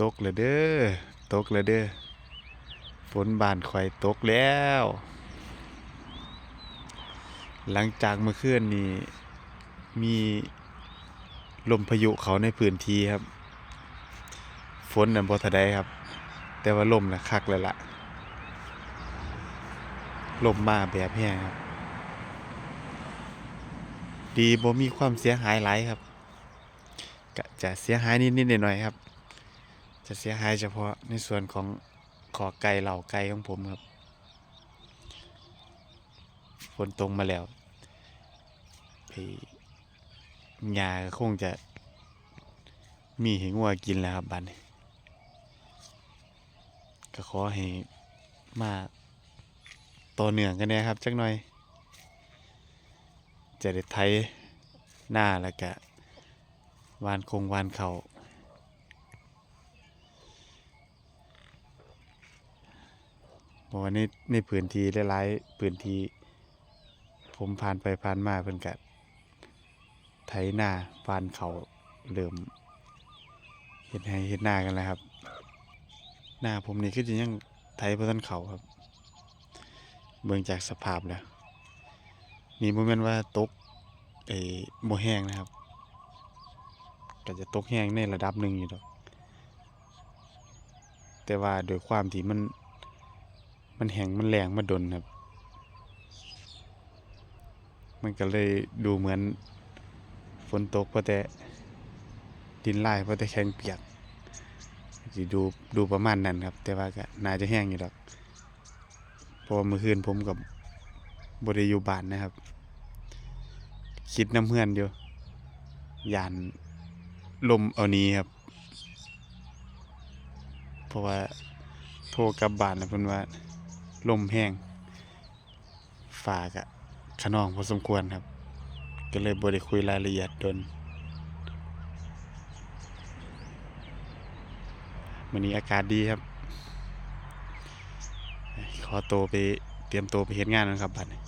ตกเลยเด้อ ตกเลยเด้อ ฝนบานข่อยตกแล้ว หลังจากเมื่อคืนนี้ มีลมพายุเขาในพื้นที่ครับ ฝนน่ะบ่ทันได้ครับ แต่ว่าลมน่ะคักเลยล่ะลมมาแบบแห้งครับ ดีบ่มีความเสียหายหลายครับ ก็จะเสียหายนิดๆหน่อยๆครับ จะเสียหายเฉพาะในส่วนของขอไก่เหล่าไก่ของผมครับฝนตกมาแล้วไอ้หญ้าคงจะมีให้งัวกินแล้วครับบัดนี้ก็ขอให้มาต่อเนื่องกันนะครับจักหน่อย จะได้ไถหน้าแล้วก็วานคงวานเขา เพราะว่าในในพื้นที่หลายๆพื้นที่ผมผ่านไปผ่านมาเพิ่นก็ไถหน้าวานเขาเริ่มเฮ็ดให้เฮ็ดหน้ากันแล้วครับ หน้าผมนี่คือจะยังไถบ่ทันเขาครับ เบิ่งจากสภาพแล้ว นี่บ่แม่นว่าตกไอ้บ่แห้งนะครับ ก็จะตกแห้งในระดับหนึ่งอยู่ดอก แต่ว่าโดยความที่มัน มันแห้งมันแรงมาดนครับ มันก็เลยดูเหมือนฝนตกเพราะแต่ดินลายเพราะแต่แข็งเปียกสิดูดูประมาณนั้นครับ แต่ว่าก็น่าจะแห้งอยู่ดอกเพราะเมื่อคืนผมกับบ่ได้อยู่บ้านนะครับ คิดน้ำเพื่อนอยู่ยานลมเอานี้ครับ เพราะว่าโทรกลับบ้านแล้วเพิ่อนว่า ลมแห้งฝากะขนองพอสมควรครับ ก็เลยบริคุยรายละเอียดดนวันนี้อากาศดีครับ ขอตัวไปเตรียมตัวไปเห็นงานนะครับบัดนี้